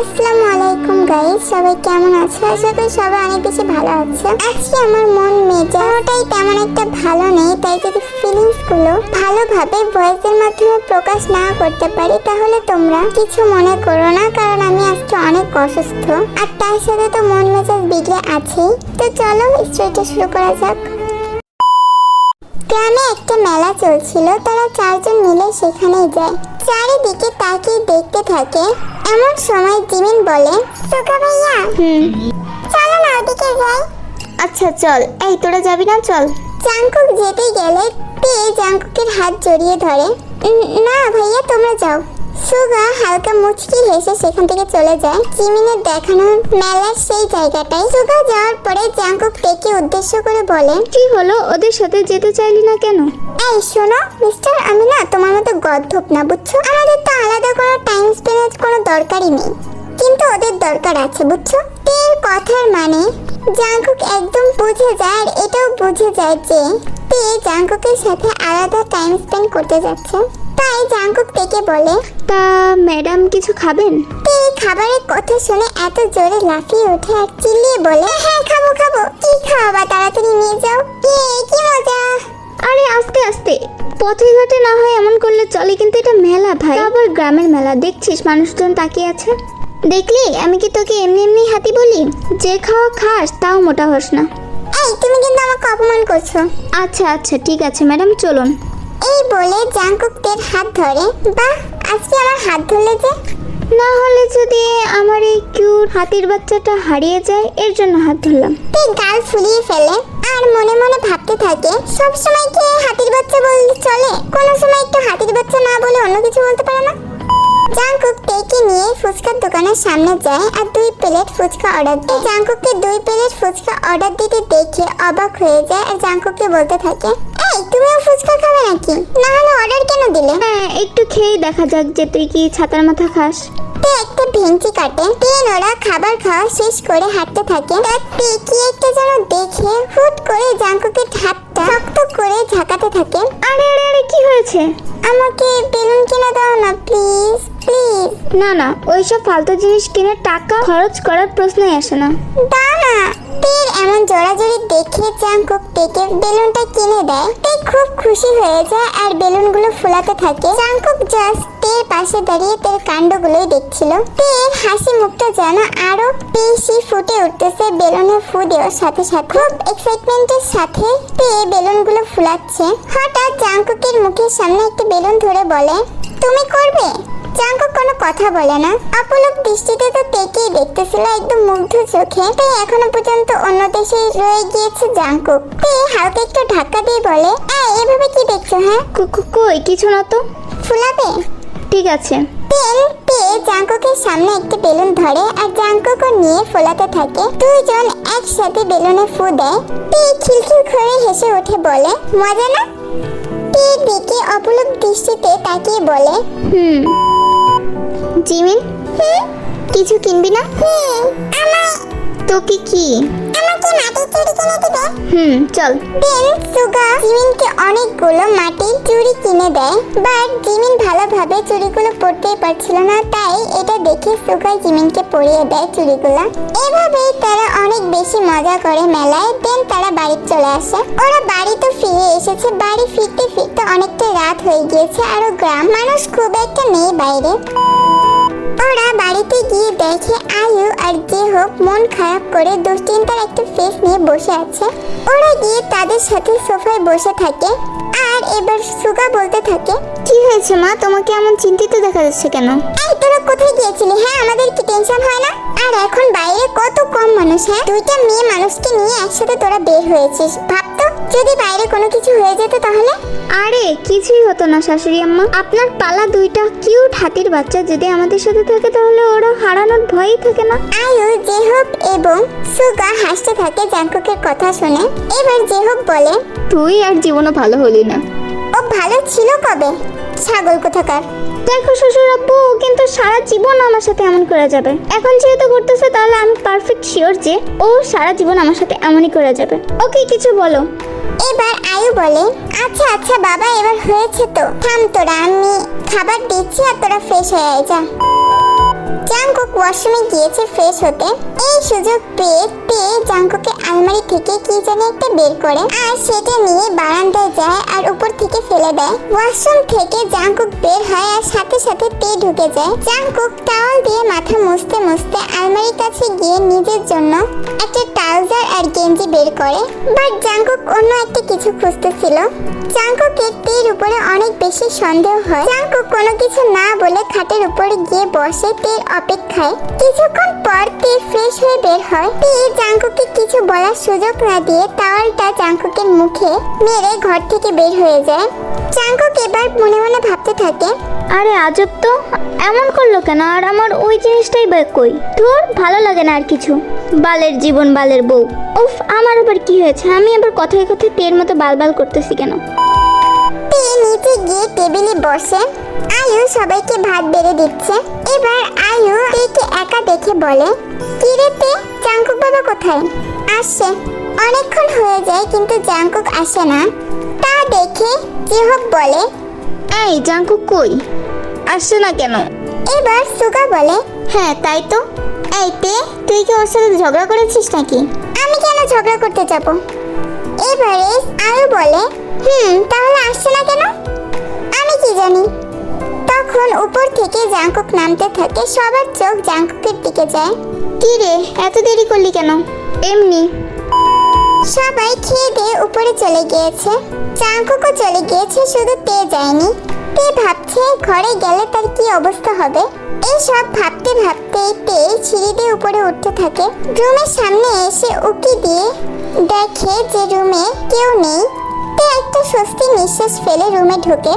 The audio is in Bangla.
আসসালামু আলাইকুম গাইস সবাই কেমন আছো? আশা করি সবাই অনেক বেশি ভালো আছে। আজকে আমার মন মেজাজটাই তেমন একটা ভালো নেই, তাই যদি ফিলিংসগুলো ভালোভাবে ভয়েসের মাধ্যমে প্রকাশ না করতে পারি, তাহলে তোমরা কিছু মনে করো না, কারণ আমি আজকে অনেক অসুস্থ। আর তার সাথে তো মন মেজাজ বিগড়ে আছেই। তো চলো স্টোরিটা শুরু করা যাক। একটা মেলা চলছিল তারা চারজন মিলে সেখানে যায়। চারিদিকে তাকিয়ে দেখতে থাকে এমন সময় জিমিন বলে সোকা ভাইয়া? হুম। চলো না ওদিকে যাই। আচ্ছা চল। এই তোরা যাবি না? চল। জাংকুক যেতে গেলে তে জাংকুকের হাত জড়িয়ে ধরে না ভাইয়া তোমরা যাও। সুগা হালকা মুচকি হেসে সেখান থেকে চলে যায়। জিমিনের দেখানো মেলার সেই জায়গাটায়। সুগা যাওয়ার পরে জাংকুক তেকে উদ্দেশ্য করে বলে কি হলো? ওদের সাথে যেতে চাইলি না কেন? এই শোনো মিস্টার আমি না তোমার মতো গদ্ধপ না বুঝছ? আমাদের তো আলাদা কোনো টাইম স্পেন্ডের কোনো দরকারই নেই। কিন্তু ওদের দরকার আছে বুঝছ? তের কথার মানে জাংকুক একদম বুঝে যায় আর এটাও বুঝে যায় যে তে জাংকুকের সাথে আলাদা টাইম স্পেন্ড করতে যাচ্ছে। তাই জাংকুক থেকে বলে তা ম্যাডাম কিছু খাবেন? তে খাবারের কথা শুনে এত জোরে লাফিয়ে ওঠে আর চিল্লিয়ে বলে হ্যাঁ খাব খাব। কি খাওয়াবা? তাড়াতাড়ি নিয়ে যাও। ইয়ে কি মজা? আরে আস্তে আস্তে। পথে ঘাটে না হয় এমন করলে চলে কিন্তু এটা মেলা ভাই। আবার গ্রামের মেলা দেখছিস মানুষজন তাকিয়ে আছে? দেখলি আমি কি তোকে এমনি এমনি হাতি বলি? যে খাওয়া খাস তাও মোটা হস না। এই তুমি কিন্তু আমাকে অপমান করছ। আচ্ছা আচ্ছা ঠিক আছে ম্যাডাম চলুন। এই বলে জাংকুকদের হাত ধরে বাহ আজকে আমার হাত ধরলে যে? না হলে যদি আমার এই কিউট হাতির বাচ্চাটা হারিয়ে যায় এর জন্য হাত ধরলাম। তে গাল ফুলিয়ে ফেলে আর মনে মনে ভাবতে থাকে সব সময় কি হাতির বাচ্চা বললে চলে? কোনো সময় একটু হাতির বাচ্চা না বলে অন্য কিছু বলতে পারে না? জাংকুক টেকে নিয়ে ফুচকার দোকানের সামনে যায় আর দুই প্লেট ফুচকা অর্ডার দেয়। জাংকুককে দুই প্লেট ফুচকা অর্ডার দিতে দেখে অবাক হয়ে যায় আর জাংকুককে বলতে থাকে, এই, তুমিও ফুচকা খাবে নাকি? না হলে অর্ডার কেন দিলে? হ্যাঁ একটু খেয়েই দেখা যাক যে তুই কি ছাতার মাথা খাস। তে একটা ভেঙচি কাটে। ট্রেন ওরা খাবার খাওয়া শেষ করে হাঁটতে থাকে। তার কি একটা যেন দেখে হুট করে জাঙ্কুকের হাতটা শক্ত করে ঝাঁকাতে থাকে। আরে আরে আরে কি হয়েছে? আমাকে বেলুন কিনে দাও না প্লিজ প্লিজ। না না ওইসব ফালতু জিনিস কিনে টাকা খরচ করার প্রশ্নই আসে না। দাও না তের এমন জোড়াজোড়ি দেখে জাঙ্কুক তেকে বেলুনটা কিনে দেয় তে খুব খুশি হয়ে যায় আর বেলুনগুলো ফুলাতে থাকে। জাঙ্কুক জাস্ট তের পাশে দাঁড়িয়ে তের কাণ্ডগুলোই দেখছিল। তের হাসি মুখটা যেন আরও বেশি ফুটে উঠতেছে বেলুনের ফু দেওয়ার সাথে সাথে। খুব এক্সাইটমেন্টের সাথে তে বেলুনগুলো ফুলাচ্ছে। হঠাৎ জাঙ্কুকের মুখের সামনে একটি বেলুন ধরে বলে, তুমি করবে? কথা বলে না। অপলক দৃষ্টিতে তো তেকেই দেখতেছিল একদম মুগ্ধ চোখে। তাই এখনও পর্যন্ত অন্য দেশে রয়ে গিয়েছে জাঙ্কুক তে হালকা একটু ধাক্কা দিয়ে বলে এই এভাবে কি দেখছ হ্যাঁ? কই কিছু না তো। ফুলাবে? ঠিক আছে। তেল তে জাঙ্কুকের সামনে একটি বেলুন ধরে আর জাঙ্কুকও নিয়ে ফোলাতে থাকে। দুইজন একসাথে বেলুনে ফু দেয়। তে খিলখিল করে হেসে উঠে বলে মজা না? তে দিকে অপলক দৃষ্টিতে তাকিয়ে বলে হুম। জিমিন? কিছু কিনবি না? তোকে কি? আমাকে মাটির চুড়ি কিনে দিবে। হুম চল। দেন সুগা জিমিনকে অনেকগুলো মাটির চুড়ি কিনে দেয়। বাট জিমিন ভালোভাবে চুড়িগুলো পরতেই পারছিল না তাই এটা দেখে সুগা জিমিনকে পরিয়ে দেয় চুড়িগুলো। এভাবেই তারা অনেক বেশি মজা করে মেলায়। দেন তারা বাড়ি চলে আসে। ওরা বাড়ি তো ফিরে এসেছে। বাড়ি ফিরতে ফিরতে অনেকটা রাত হয়ে গিয়েছে। আরও গ্রাম। মানুষ খুব একটা নেই বাইরে। ওরা বাড়িতে গিয়ে দেখে আয়ু আর যে হোক মন খারাপ করে দুশ্চিন্তার একটা ফেস নিয়ে বসে আছে। ওরা গিয়ে তাদের সাথে সোফায় বসে থাকে আর এবার সুগা বলতে থাকে কি হয়েছে মা? তোমাকে এমন চিন্তিত দেখা যাচ্ছে কেন? এই তোরা কোথায় গিয়েছিলি? হ্যাঁ আমাদের কি টেনশন হয় না? আর এখন বাইরে কত কম মানুষ হ্যাঁ? দুইটা মেয়ে মানুষকে নিয়ে একসাথে তোরা বের হয়েছিস। ভাবতো যদি বাইরে কোনো কিছু হয়ে যেত তাহলে? আরে কিছুই হতো না শাশুড়ি আম্মা। আপনার পালা দুইটা হাতির বাচ্চা যদি আমাদের সাথে থাকে তাহলে ওরা হারানোর ভয়ই থাকে না। আয়ু জেহব এবং সুগা হাসতে থাকে জাঙ্কুকের কথা শুনে। এবার জেহব বলে তুই আর জীবনও ভালো হলি না। ও ভালো ছিল কবে? ছাগল কোথাকার? দেখো শ্বশুর আব্বু কিন্তু সারা জীবন আমার সাথে এমন করে যাবে। এখন যেহেতু করতেছে তাহলে আমি পারফেক্ট শিওর যে ও সারা জীবন আমার সাথে এমনই করে যাবে। ওকে, কিছু বলো। এবার আয়ু বলে আচ্ছা আচ্ছা বাবা, এবার হয়েছে তো। থাম তোরা, আমি খাবার দিচ্ছি আর তোরা ফ্রেশ হয়ে আয়, যা। জাঙ্কুক ওয়াশরুমে গিয়েছে ফ্রেশ হতে। এই সুযোগ পেয়ে তে জাঙ্কুকে আলমারি থেকে কি জানি একটা বের করে, আর সেটা নিয়ে বারান্দায় যায় আর উপর থেকে ফেলে দেয়। ওয়াশরুম থেকে জাঙ্কুক বের হয় আর সাথে সাথে তে ঢুকে যায়। জাঙ্কুক টাওয়াল দিয়ে মাথা মুছতে মুছতে আলমারির কাছে গিয়ে নিজের জন্য একটা ট্রাউজার আর গেঞ্জি বের করে। বাট জাঙ্কুক অন্য একটা কিছু খুঁজতেছিল। জাঙ্কুকের তের উপরে অনেক বেশি সন্দেহ হয়। জাঙ্কুক কিছু না বলে খাটের উপরে গিয়ে বসে তীর অপেক্ষায়। কিছুক্ষণ পর তীর ফ্রেশ হয়ে বের হয়। তীর জাঙ্কুকে কিছু বলার সুযোগ না দিয়ে টাওয়ালটা জাঙ্কুকের মুখে মেরে ঘর থেকে বের হয়ে যায়। জাঙ্কুক এবার মনে মনে ভাবতে থাকে, আরে আজব তো! এমন করল কেন? আর আমার ওই জিনিসটাই বা কই? তোর ভালো লাগে না আর কিছু। বালের জীবন, বালের বউ। উফ, আমার আবার কি হয়েছে? আমি আবার কথায় কথায় তের মতো বালবাল করতেছি কেন? তে নিচে গিয়ে টেবিলে বসে। আয়ু সবাইকে ভাত বেড়ে দিচ্ছে। এবার আয়ু তেকে একা দেখে বলে কিরে তে জাঙ্কুক বাবা কোথায়? আসছে। অনেকক্ষণ হয়ে যায় কিন্তু জাঙ্কুক আসে না। তা দেখে জিহক বলে এই জাঙ্কুক কই? আসছে না কেন? এবার সুগা বলে হ্যাঁ তাই তো। এই তে তুই কি ওর সাথে ঝগড়া করেছিস নাকি? আমি কেন ঝগড়া করতে যাব? এবারে আরও বলে হুম তাহলে আসছে না কেন? আমি কি জানি। তখন উপর থেকে জাঙ্কুক নামতে থাকে সবার চোখ জাঙ্কুকের দিকে যায়। কি রে এত দেরি করলি কেন? এমনি। সবাই খেয়ে দিয়ে উপরে চলে গিয়েছে। জাঙ্কুকও চলে গিয়েছে শুধু তে যায়নি। ভাবছে ঘরে গেলে তার কি অবস্থা হবে? এই সব ভাবতে ভাবতে পেয়ে সিঁড়ি উপরে উঠতে থাকে। রুমের সামনে এসে উকি দিয়ে দেখে যে রুমে কেউ নেই তে একটা স্বস্তি নিঃশ্বাস ফেলে রুমে ঢোকে।